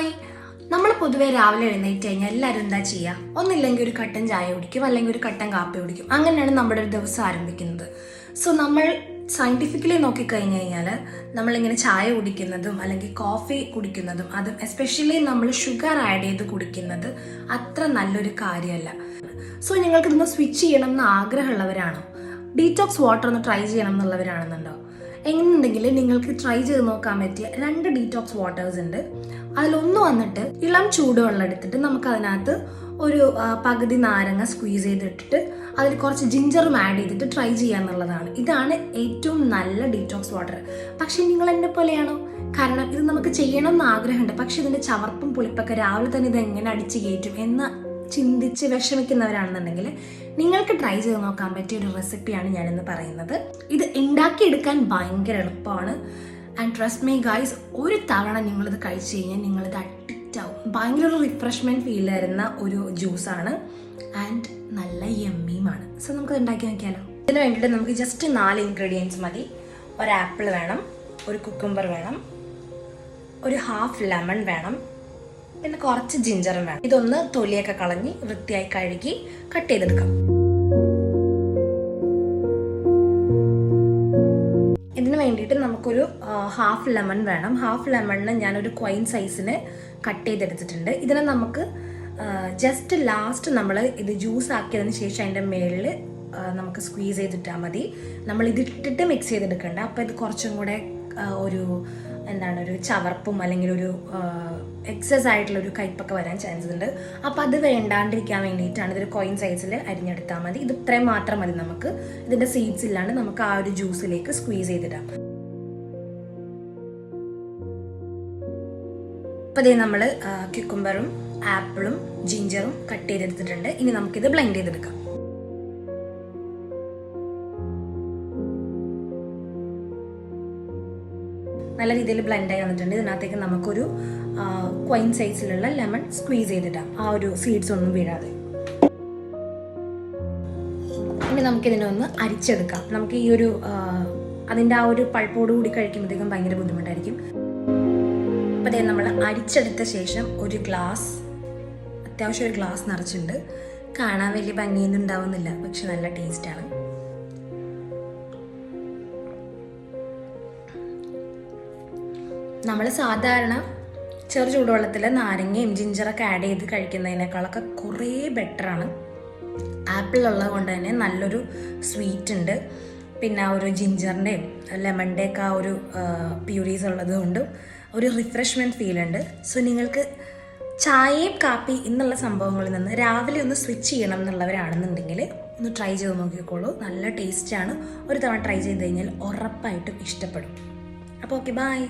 Hi നമ്മൾ പൊതുവെ രാവിലെ എഴുന്നേറ്റ് കഴിഞ്ഞാൽ എല്ലാവരും എന്താ ചെയ്യുക ഒന്നില്ലെങ്കിൽ ഒരു കട്ടൻ ചായ കുടിക്കും അല്ലെങ്കിൽ ഒരു കട്ടൻ കാപ്പി കുടിക്കും. അങ്ങനെയാണ് നമ്മുടെ ഒരു ദിവസം ആരംഭിക്കുന്നത്. സോ നമ്മൾ സയന്റിഫിക്കലി നോക്കിക്കഴിഞ്ഞ് കഴിഞ്ഞാൽ നമ്മളിങ്ങനെ ചായ കുടിക്കുന്നതും അല്ലെങ്കിൽ കോഫി കുടിക്കുന്നതും അതും എസ്പെഷ്യലി നമ്മൾ ഷുഗർ ആഡ് ചെയ്ത് കുടിക്കുന്നത് അത്ര നല്ലൊരു കാര്യമല്ല സോ നിങ്ങൾക്ക് ഇതൊന്ന് സ്വിച്ച് ചെയ്യണം എന്ന് ആഗ്രഹമുള്ളവരാണോ? ഡീറ്റോക്സ് വാട്ടർ ഒന്ന് ട്രൈ ചെയ്യണം എന്നുള്ളവരാണെന്നുണ്ടോ? എങ്ങനെയുണ്ടെങ്കിൽ നിങ്ങൾക്ക് ട്രൈ ചെയ്ത് നോക്കാൻ പറ്റിയ രണ്ട് ഡീറ്റോക്സ് വാട്ടേഴ്സ് ഉണ്ട്. അതിലൊന്ന് വന്നിട്ട് ഇളം ചൂടുവെള്ളം എടുത്തിട്ട് നമുക്ക് അതിനകത്ത് ഒരു പകുതി നാരങ്ങ സ്ക്വീസ് ചെയ്തിട്ടിട്ട് അതിൽ കുറച്ച് ജിഞ്ചറും ആഡ് ചെയ്തിട്ട് ട്രൈ ചെയ്യാന്നുള്ളതാണ് ഇതാണ് ഏറ്റവും നല്ല ഡീറ്റോക്സ് വാട്ടർ പക്ഷെ നിങ്ങൾ എന്നെ പോലെയാണോ? കാരണം ഇത് നമുക്ക് ചെയ്യണം എന്ന് ആഗ്രഹമുണ്ട്. പക്ഷെ ഇതിന്റെ ചവർപ്പും പുളിപ്പൊക്കെ രാവിലെ തന്നെ ഇത് എങ്ങനെ അടിച്ചു കയറ്റും എന്ന് ചിന്തിച്ച് വിഷമിക്കുന്നവരാണെന്നുണ്ടെങ്കിൽ നിങ്ങൾക്ക് ട്രൈ ചെയ്ത് നോക്കാൻ പറ്റിയ ഒരു റെസിപ്പിയാണ് ഞാനിന്ന് പറയുന്നത്. ഇത് ഉണ്ടാക്കിയെടുക്കാൻ ഭയങ്കര എളുപ്പമാണ്. ആൻഡ് ട്രസ്റ്റ് മീ ഗൈസ് ഒരു തവണ നിങ്ങളിത് കഴിച്ചു കഴിഞ്ഞാൽ നിങ്ങളിത് അഡിക്റ്റ് ആവും. ഭയങ്കര ഒരു റിഫ്രഷ്മെന്റ് ഫീൽ തരുന്ന ഒരു ജ്യൂസാണ് ആൻഡ് നല്ല യമ്മിയുമാണ് സോ നമുക്കത് ഉണ്ടാക്കി നോക്കിയാലോ? ഇതിന് വേണ്ടിയിട്ട് നമുക്ക് ജസ്റ്റ് നാല് ഇൻഗ്രീഡിയൻസ് മതി. ഒരു ആപ്പിൾ വേണം ഒരു കുക്കുംബർ വേണം ഒരു ഹാഫ് ലെമൺ വേണം പിന്നെ കുറച്ച് ജിഞ്ചറും വേണം. ഇതൊന്ന് തൊലിയൊക്കെ കളഞ്ഞ് വൃത്തിയായി കഴുകി കട്ട് ചെയ്തെടുക്കാം. ഇതിന് വേണ്ടിയിട്ട് നമുക്കൊരു ഹാഫ് ലെമൺ വേണം. ഹാഫ് ലെമണിന് ഞാനൊരു ക്വൈൻ സൈസിന് കട്ട് ചെയ്തെടുത്തിട്ടുണ്ട്. ഇതിനെ നമുക്ക് ജസ്റ്റ് ലാസ്റ്റ് നമ്മൾ ഇത് ജ്യൂസ് ആക്കിയതിന് ശേഷം അതിന്റെ മേളിൽ നമുക്ക് സ്ക്വീസ് ചെയ്തിട്ടാൽ മതി. നമ്മൾ ഇതിട്ടിട്ട് മിക്സ് ചെയ്തെടുക്കണ്ട. അപ്പോൾ ഇത് കുറച്ചും കൂടെ ഒരു എന്താണ് ഒരു ചവർപ്പും അല്ലെങ്കിൽ ഒരു എക്സസ് ആയിട്ടുള്ള ഒരു കയ്പൊക്കെ വരാൻ ചാൻസ് ഉണ്ട്. അപ്പോൾ അത് വേണ്ടാണ്ടിരിക്കാൻ വേണ്ടിയിട്ടാണ് ഇതൊരു കോയിൻ സൈസിൽ അരിഞ്ഞെടുത്താൽ മതി. ഇത് ഇത്രയും മാത്രം മതി നമുക്ക്. ഇതിന്റെ സീഡ്സ് ഇല്ലാണ്ട് നമുക്ക് ആ ഒരു ജ്യൂസിലേക്ക് സ്ക്വീസ് ചെയ്തിടാം. അപ്പോൾ ഇതേ നമ്മൾ ക്യുക്കുംബറും ആപ്പിളും ജിഞ്ചറും കട്ട് ചെയ്തെടുത്തിട്ടുണ്ട്. ഇനി നമുക്കിത് ബ്ലെൻഡ് ചെയ്തെടുക്കാം. നല്ല രീതിയിൽ ബ്ലെൻഡായി വന്നിട്ടുണ്ട്. ഇതിനകത്തേക്ക് നമുക്കൊരു ക്വൈൻ സൈസിലുള്ള ലെമൺ സ്ക്വീസ് ചെയ്തിടാം. ആ ഒരു സീഡ്സ് ഒന്നും വീഴാതെ ഇനി നമുക്കിതിനെ ഒന്ന് അരിച്ചെടുക്കാം. നമുക്ക് ഈ ഒരു അതിന്റെ ആ ഒരു പൾപ്പോട് കൂടി കഴിക്കുമ്പോഴത്തേക്കും ഭയങ്കര ബുദ്ധിമുട്ടായിരിക്കും. അപ്പോൾ അതേ നമ്മൾ അരിച്ചെടുത്ത ശേഷം ഒരു ഗ്ലാസ് അത്യാവശ്യം ഒരു ഗ്ലാസ് നിറച്ചിട്ടുണ്ട്. കാണാൻ വലിയ ഭംഗിയൊന്നും ഉണ്ടാവുന്നില്ല പക്ഷെ നല്ല ടേസ്റ്റാണ് നമ്മൾ സാധാരണ ചെറു ചൂടുവെള്ളത്തിൽ നാരങ്ങയും ജിഞ്ചറൊക്കെ ആഡ് ചെയ്ത് കഴിക്കുന്നതിനേക്കാളൊക്കെ കുറേ ബെറ്ററാണ് ആപ്പിൾ ഉള്ളത് കൊണ്ട് തന്നെ നല്ലൊരു സ്വീറ്റ് ഉണ്ട്. പിന്നെ ആ ഒരു ജിഞ്ചറിന്റെയും ലെമണിന്റെ ഒക്കെ ആ ഒരു പ്യൂരീസ് ഉള്ളത് കൊണ്ടും ഒരു റിഫ്രഷ്മെന്റ് ഫീൽ ഉണ്ട്. സോ നിങ്ങൾക്ക് ചായയും കാപ്പി എന്നുള്ള സംഭവങ്ങളിൽ നിന്ന് രാവിലെ ഒന്ന് സ്വിച്ച് ചെയ്യണം എന്നുള്ളവരാണെന്നുണ്ടെങ്കിൽ ഒന്ന് ട്രൈ ചെയ്ത് നോക്കിക്കോളൂ. നല്ല ടേസ്റ്റാണ് ഒരു തവണ ട്രൈ ചെയ്ത് കഴിഞ്ഞാൽ ഉറപ്പായിട്ടും ഇഷ്ടപ്പെടും. അപ്പോൾ ഓക്കെ ബായ്